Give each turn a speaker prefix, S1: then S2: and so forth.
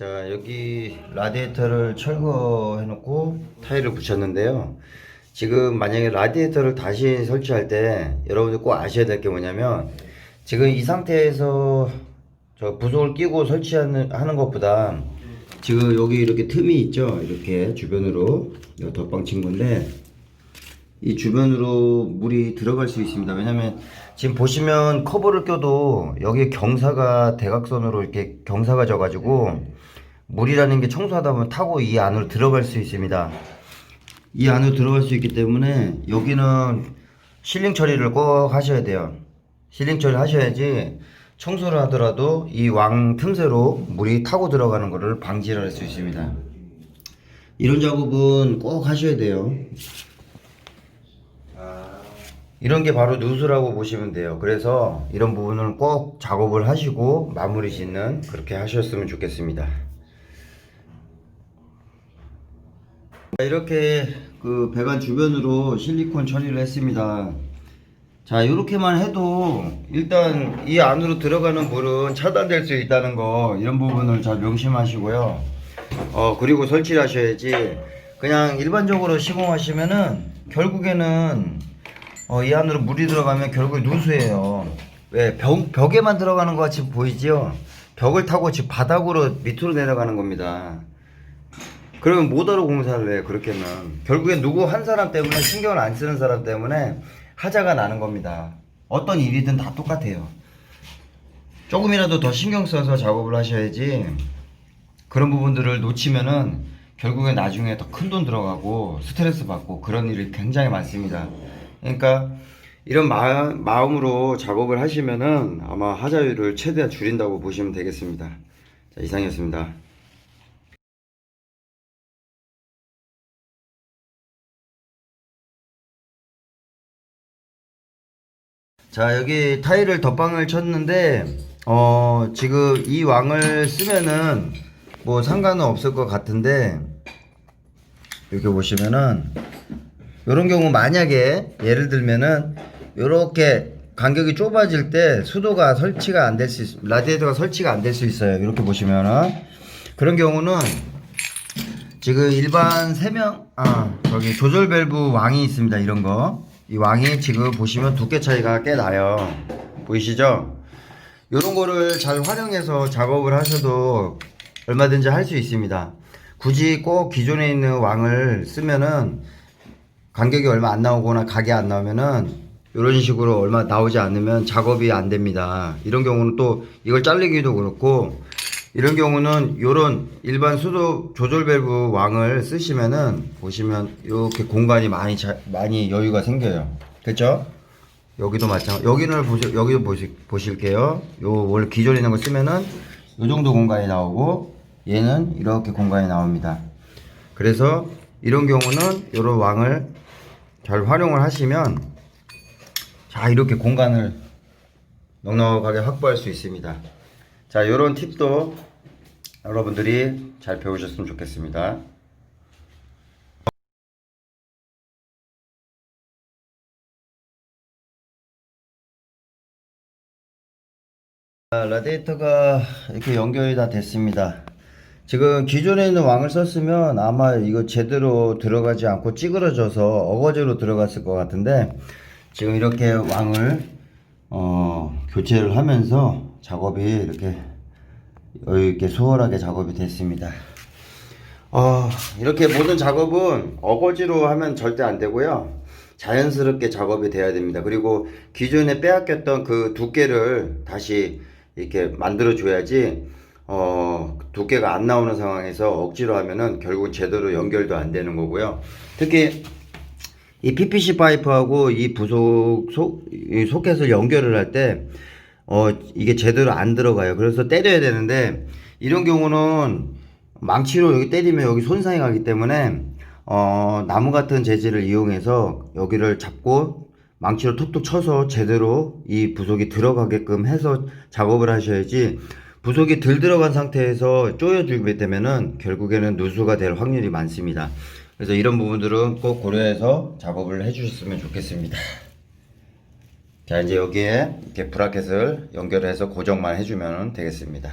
S1: 자 여기 라디에이터를 철거해 놓고 타일을 붙였는데요. 지금 만약에 라디에이터를 다시 설치할 때 여러분들 꼭 아셔야 될 게 뭐냐면 지금 이 상태에서 저 부속을 끼고 설치하는 하는 것보다 지금 여기 이렇게 틈이 있죠? 이렇게 주변으로 이거 덧방 친 건데 이 주변으로 물이 들어갈 수 있습니다. 왜냐면 지금 보시면 커버를 껴도 여기 경사가 대각선으로 이렇게 경사가 져가지고 물이라는 게 청소하다 보면 타고 이 안으로 들어갈 수 있습니다. 이 안으로 들어갈 수 있기 때문에 여기는 실링 처리를 꼭 하셔야 돼요. 실링 처리 하셔야지 청소를 하더라도 이 왕 틈새로 물이 타고 들어가는 것을 방지를 할 수 있습니다. 이런 작업은 꼭 하셔야 돼요. 이런 게 바로 누수라고 보시면 돼요. 그래서 이런 부분은 꼭 작업을 하시고 마무리 짓는 그렇게 하셨으면 좋겠습니다. 자, 이렇게 그 배관 주변으로 실리콘 처리를 했습니다. 자, 이렇게만 해도 일단 이 안으로 들어가는 물은 차단될 수 있다는 거 이런 부분을 잘 명심하시고요. 어, 그리고 설치를 하셔야지 그냥 일반적으로 시공하시면은 결국에는 어, 이 안으로 물이 들어가면 결국에 누수예요. 왜? 벽, 벽에만 들어가는 것 같이 보이지요? 벽을 타고 지금 바닥으로 밑으로 내려가는 겁니다. 그러면 뭐하러 공사를 해요, 그렇게는. 결국엔 누구 한 사람 때문에 신경을 안 쓰는 사람 때문에 하자가 나는 겁니다. 어떤 일이든 다 똑같아요. 조금이라도 더 신경 써서 작업을 하셔야지 그런 부분들을 놓치면은 결국에 나중에 더 큰 돈 들어가고 스트레스 받고 그런 일이 굉장히 많습니다. 그러니까 이런 마, 마음으로 작업을 하시면은 아마 하자율을 최대한 줄인다고 보시면 되겠습니다. 자, 이상이었습니다. 자 여기 타일을 덧방을 쳤는데 어 지금 이 왕을 쓰면은 뭐 상관은 없을 것 같은데 이렇게 보시면은 이런 경우 만약에 예를 들면은 이렇게 간격이 좁아질 때 수도가 설치가 안 될 수 있, 라디에이터가 설치가 안 될 수 있어요. 이렇게 보시면은 그런 경우는 지금 일반 세명 아 저기 조절 밸브 왕이 있습니다. 이런 거. 이 왕이 지금 보시면 두께 차이가 꽤 나요. 보이시죠? 이런 거를 잘 활용해서 작업을 하셔도 얼마든지 할 수 있습니다. 굳이 꼭 기존에 있는 왕을 쓰면은 간격이 얼마 안 나오거나 각이 안 나오면은 이런 식으로 얼마 나오지 않으면 작업이 안 됩니다. 이런 경우는 또 이걸 잘리기도 그렇고 이런 경우는 이런 일반 수도 조절 밸브 왕을 쓰시면은 보시면 이렇게 공간이 많이 자, 많이 여유가 생겨요. 그렇죠? 여기도 마찬가지. 여기는 보시 여기도 보시, 보실게요. 요 원래 기존에 있는 거 쓰면은 요 정도 공간이 나오고 얘는 이렇게 공간이 나옵니다. 그래서 이런 경우는 이런 왕을 잘 활용을 하시면 자 이렇게 공간을 넉넉하게 확보할 수 있습니다. 자 이런 팁도 여러분들이 잘 배우셨으면 좋겠습니다. 아, 라디에이터가 이렇게 연결이 다 됐습니다. 지금 기존에 있는 왕을 썼으면 아마 이거 제대로 들어가지 않고 찌그러져서 어거지로 들어갔을 것 같은데 지금 이렇게 왕을 어, 교체를 하면서 작업이 이렇게 여유 있게 수월하게 작업이 됐습니다. 어, 이렇게 모든 작업은 어거지로 하면 절대 안 되고요. 자연스럽게 작업이 돼야 됩니다. 그리고 기존에 빼앗겼던 그 두께를 다시 이렇게 만들어 줘야지 어, 두께가 안 나오는 상황에서 억지로 하면은 결국 제대로 연결도 안 되는 거고요. 특히 이 PPC 파이프하고 이 부속 소, 이 소켓을 연결을 할 때 어, 이게 제대로 안 들어가요. 그래서 때려야 되는데 이런 경우는 망치로 여기 때리면 여기 손상이 가기 때문에 어, 나무 같은 재질을 이용해서 여기를 잡고 망치로 톡톡 쳐서 제대로 이 부속이 들어가게끔 해서 작업을 하셔야지 부속이 덜 들어간 상태에서 조여주게 되면은 결국에는 누수가 될 확률이 많습니다. 그래서 이런 부분들은 꼭 고려해서 작업을 해주셨으면 좋겠습니다. 자 이제 여기에 이렇게 브라켓을 연결해서 고정만 해주면 되겠습니다.